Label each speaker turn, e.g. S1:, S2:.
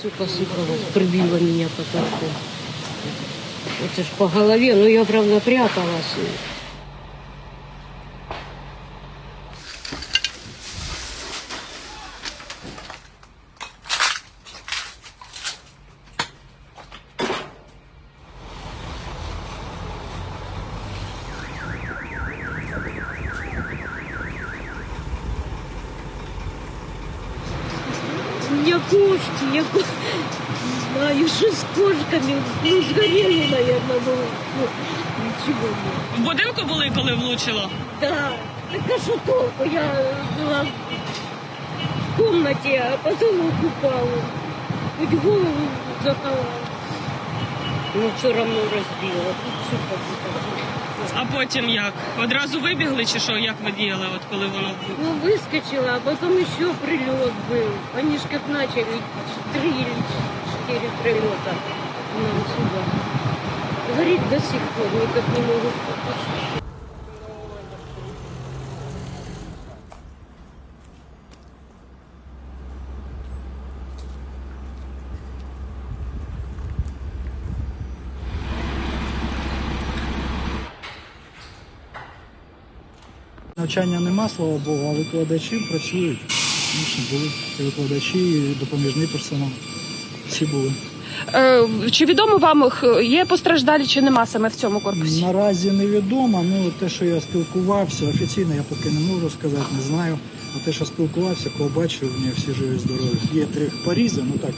S1: Сука посыпалось, прибило меня потолку. Это ж по голове, но я, правда, пряталась. Меня кошки, я не знаю, что с кошками. Ну, сгорели, наверное, ну, ну, ничего не.
S2: В будинку були, коли влучило?
S1: Да, так а что толку? Я была в комнате, а потім упала. Хоть голову заховала. Ну, все равно разбила. Тут все как будто.
S2: А потім як? Одразу вибігли чи що? Як ви діяли, от коли воно
S1: Ну, выскочила, а потом еще прилет был. Они ж как начали, три или четыре прилета нам сюда. Горит до сих пор, никак не могут потушить.
S3: Навчання нема, слава Богу, а викладачі працюють. Були і викладачі, і допоміжний персонал. Всі були.
S4: Е, Чи відомо вам є постраждалі чи нема саме в цьому корпусі?
S3: Наразі невідомо. Ну те, що я спілкувався, офіційно я поки не можу сказати, не знаю. А те, що спілкувався, кого бачив, вони всі живі здорові. Є три порізи, ну так